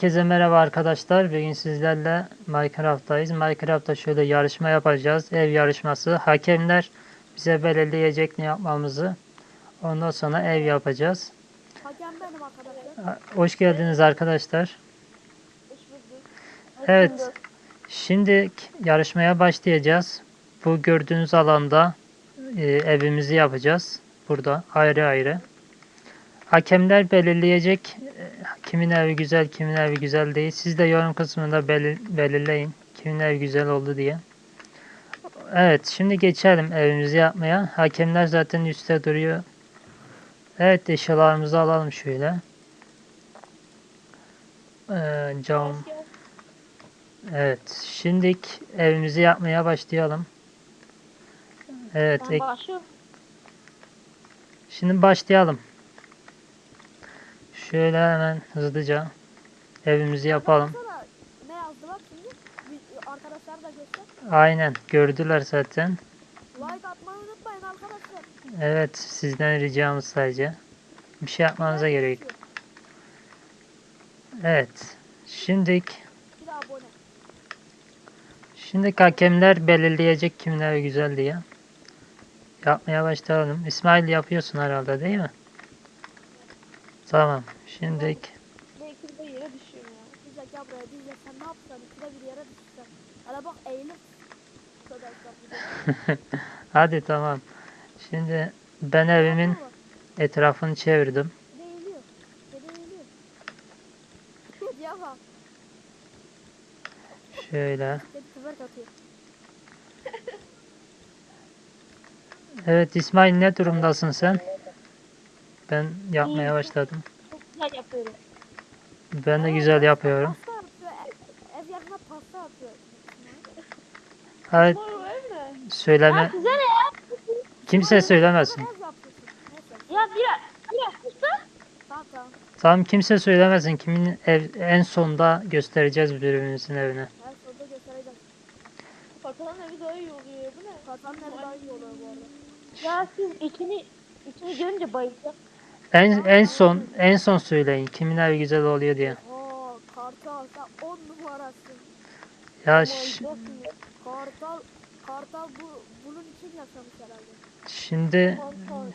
Herkese merhaba arkadaşlar. Bugün sizlerle Minecraft'tayız. Minecraft'ta şöyle yarışma yapacağız. Ev yarışması. Hakemler bize belirleyecek ne yapmamızı. Ondan sonra ev yapacağız. Hakem benim arkadaşlar. Ha- Hoş geldiniz arkadaşlar. Evet. Şimdi yarışmaya başlayacağız. Bu gördüğünüz alanda e, evimizi yapacağız. Burada ayrı ayrı. Hakemler belirleyecek kimin evi güzel, kimin evi güzel değil. Siz de yorum kısmında belir- belirleyin kimin evi güzel oldu diye. Evet, şimdi geçelim evimizi yapmaya. Hakemler zaten üstte duruyor. Evet, eşyalarımızı alalım şöyle. Ee, cam. Evet, şimdilik evimizi yapmaya başlayalım. Evet, ek- şimdi başlayalım. Şöyle hemen hızlıca evimizi yapalım. Baksana, Ne yazdı bak şimdi? Arkadaşlar da göster. Aynen, gördüler zaten. Like atmayı unutmayın arkadaşlar. Evet, sizden ricamız sadece. Bir şey yapmanıza gerek. yok. Evet, şimdilik Bir de abone. Şimdi hakemler belirleyecek kimin evi güzel diye. Yapmaya başlayalım. İsmail yapıyorsun herhalde değil mi? Tamam. Şimdi Belki de yere düşüyorum ya. Diyecek ya buraya diyecek sen ne yapsan ikide bir yere düşsen. Bak eğilip. Hadi tamam. Şimdi ben evimin etrafını çevirdim. Değiliyor. Bak. Şöyle. Kedi tüberk atıyor. Evet İsmail ne durumdasın sen? Ben yapmaya başladım. Çok güzel yapıyorum. Ben de güzel yapıyorum. Pasta yapıyor. Ev, ev pasta yapıyor. Hadi söyleme. Size ne ya? Kimse söylemesin. Ev yapıyorsun. Neyse. Ya bira, bira sus lan. Tamam tamam. Tamam kimse söylemesin. Kimin ev en sonda göstereceğiz birbirimizin evine. Her sonunda göstereceğim. Patanın evi daha iyi oluyor ya bu ne? Kazanın evi daha iyi oluyor bu arada. Ya siz içini, içini görünce bayılacağım. En en son en son söyleyin kimin evi güzel oluyor diye. Oo, Kartal sen 10 numarasın. Ya Kartal, Kartal bu, bunun için yaşamış herhalde. şimdi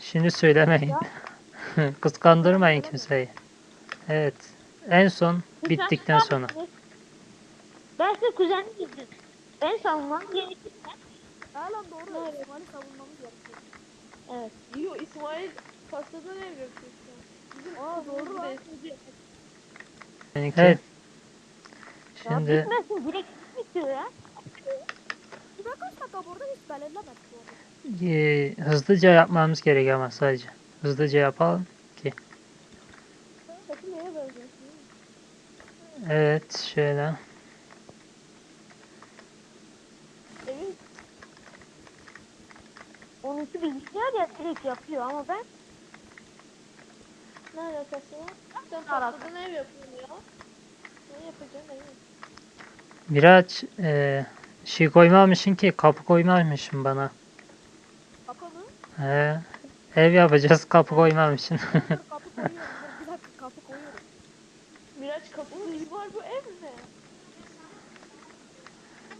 şimdi söylemeyin. Kıskandırmayın kimseyi. Evet. En son bittikten sonra. Ben size kuzenini getirdim. Ben savunmam gerekirse. Ha lan doğru. Evet. İsmail'i savunmamız gerekiyor. Evet. Yo İsmail pastadan ev yapıyor şu an. Bizim Aa doğru lan. Evet. Ya Şimdi bitmesin direkt bitiyor ya. Bir dakika kaç dakika burada hiç belirlemedik bu arada. e, hızlıca yapmamız gerekiyor ama sadece. Hızlıca yapalım ki. Evet şöyle. Onunki bilgisayar ya direkt yapıyor ama ben ne alakası var? Sen pastadan ev yapıyorsun ya. Ne yapacaksın evi? Miraç e, şey koymamışsın ki kapı koymamışsın bana. Kapı mı? He, ev yapacağız kapı koymamışsın. Kapı koyuyorum. Bir dakika kapı koyuyorum. Miraç kapımız var bu ev?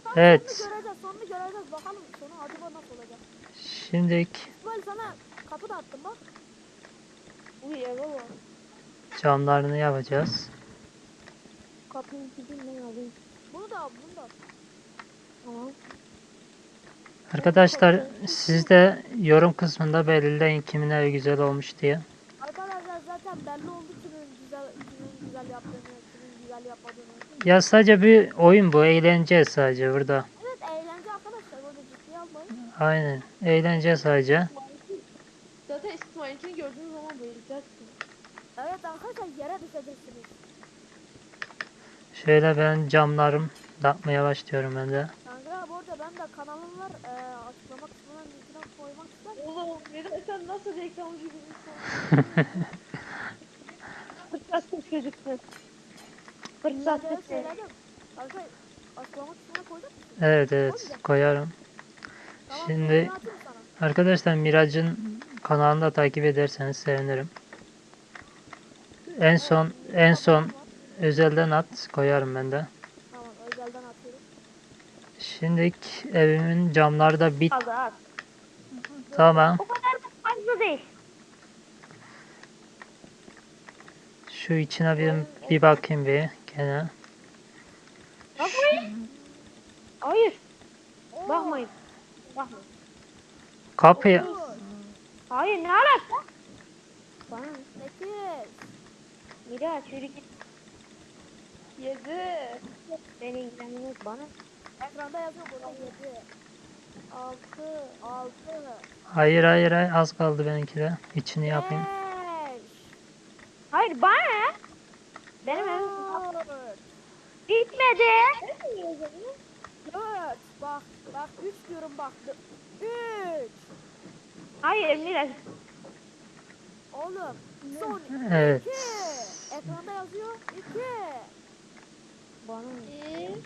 Tamam, Evet. Sonunu göreceğiz. Sonunu göreceğiz. Bakalım sonu acaba nasıl olacak. Şimdilik İsmail sana kapı da attım bak. Camlarını yapacağız. kapının kilidini ne alayım. Bunu da al. Bunu da al. Tamam. Arkadaşlar siz de yorum kısmında belirleyin kimin evi güzel olmuş diye. Arkadaşlar zaten belli oldu kimin güzel, kimin güzel yaptığını, kimin güzel yapmadığını. Ya sadece bir oyun bu. Eğlence sadece burada. Evet eğlence arkadaşlar. Böyle ciddiye almayın. Aynen. Eğlence sadece. Evet arkadaşlar yere düşeceksiniz. Şöyle ben camlarım yapmaya başlıyorum ben de. Kanka bu arada ben de kanalım var. Ee, açıklama kısmına linkini koymak isterim. Oğlum Miraç sen nasıl reklamcı bir insan? Fırsatsız çocuksun. Söyledim. Kanka açıklama kısmına koyduk musun? Evet evet koyarım. Tamam, Şimdi-. Arkadaşlar Miraç'ın kanalını da takip ederseniz sevinirim. En son en son özelden at koyarım ben de. Tamam özelden atıyorum. Şimdi evimin camları da bit. Tamam. O kadar da fazla değil. Şu içine bir, bir bakayım bir gene. Bakmayın. Hayır. Bakmayın. Bakmayın. Kapıyı Hayır ne alaka? Bana ne? Miraç yürü git. Yedi. Beni ilgilenmez bana. Ekranda yazıyor burada yedi. Altı. Altı. hayır hayır hayır az kaldı benimki de. İçini yapayım. Beş. Hayır bana? Benim evim bitmedi. Dört. Bak. Bak üç diyorum bak. Üç. Hayır Miraç. Oğlum. Son Evet. iki. Ekranda yazıyor. İki. Bana ne? Bir.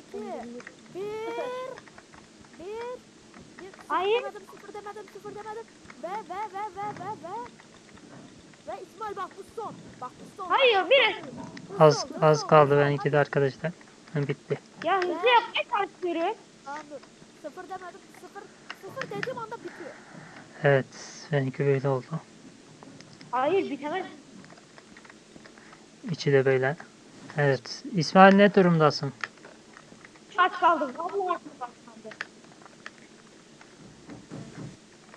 İki. Bir. Bir. Bir. Sıfır Hayır. Demedim, sıfır demedim, sıfır demedim. Ve ve ve ve ve ve. Ve İsmail bak bu son. Bak bu son. Hayır. Bu Az az kaldı benimki de arkadaşlar. Bitti. Ya hızlı yapmaya çalışıyorum. Tamam dur. Sıfır demedim. Sıfır. Sıfır dediğim anda bitiyor. Evet. Benimki böyle oldu. Hayır bitemez. İçi de böyle. Evet. İsmail ne durumdasın? Aç kaldım. Vallahi aç kaldım.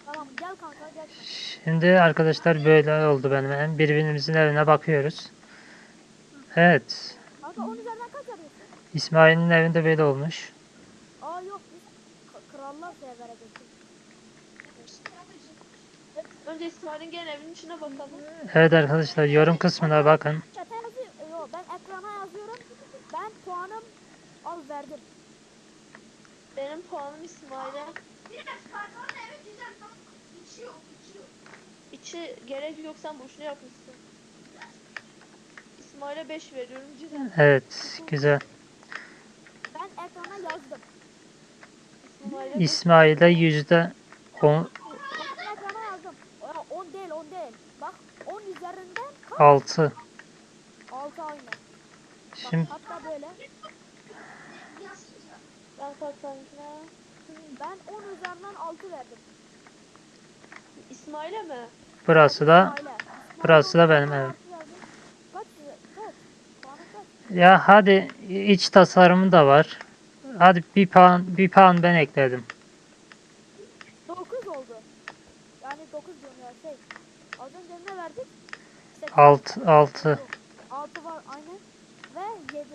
Tamam gel kanka gel. Şimdi arkadaşlar böyle oldu benim. Birbirimizin evine bakıyoruz. Evet. Kanka 10 üzerinden kaç arıyorsun? İsmail'in evinde böyle olmuş. Aa yok biz k- krallar servere geçtik. Önce İsmail'in gel evinin içine bakalım. Evet arkadaşlar yorum kısmına bakın. Ben ekrana yazıyorum. Ben puanım al verdim. Benim puanım İsmail'e. İçi gerek yok sen boşuna yapmışsın. İsmail'e 5 veriyorum Ceren. Evet. Güzel. Ben ekrana yazdım. İsmail'e yüzde on- Ben ekrana yazdım. Ya 10 değil 10 değil. Bak 10 üzerinden kaç? Altı. 6 aynı. Bak, Şimdi hatta böyle. Ben kaç tanesine? Ben 10 üzerinden 6 verdim. İsmail'e mi? burası da İsmail'e. burası da benim evim. Ya hadi iç tasarımı da var. Hadi bir puan bir puan ben ekledim. 9 oldu. Yani 9 diyorum ya şey. Az önce ne verdik? 8. Alt altı. 6 var aynen. Ve 7.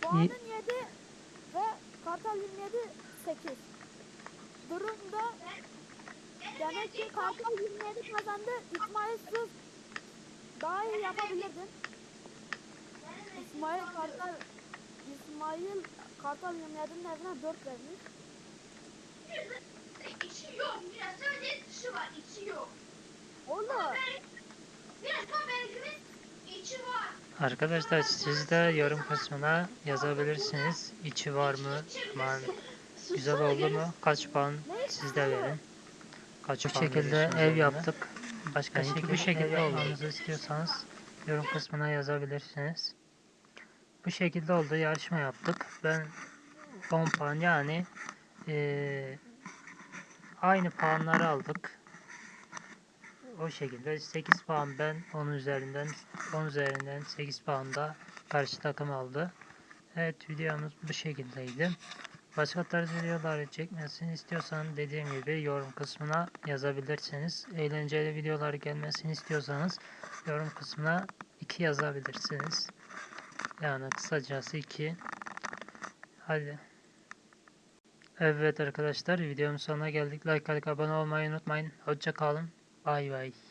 Puanın 7 ve Kartal 27 8. Durumda demek ki Kartal 27 kazandı. İsmail sus. Daha iyi yapabilirdin. İsmail Kartal İsmail Kartal 27'nin evine 4 vermiş. İçi yok. Biraz sadece dışı var. içi yok. Oğlum Biraz içi var. Arkadaşlar siz de yorum kısmına yazabilirsiniz. İçi var mı? Aman güzel oldu mu? Kaç puan siz de verin. Kaç bu şekilde ev yaptık. Başka şekilde bu şekilde olmanızı istiyorsanız yorum kısmına yazabilirsiniz. Bu şekilde oldu. Yarışma yaptık. Ben 10 puan yani eee, aynı puanları aldık. O şekilde 8 puan ben 10 üzerinden 10 üzerinden 8 puan da karşı takım aldı. Evet videomuz bu şekildeydi. Başka tarz videolar çekmesini istiyorsan dediğim gibi yorum kısmına yazabilirsiniz. Eğlenceli videolar gelmesini istiyorsanız yorum kısmına 2 yazabilirsiniz. Yani kısacası 2. Hadi. Evet arkadaşlar videonun sonuna geldik. Like, like abone olmayı unutmayın. Hoşça kalın. バイバイ。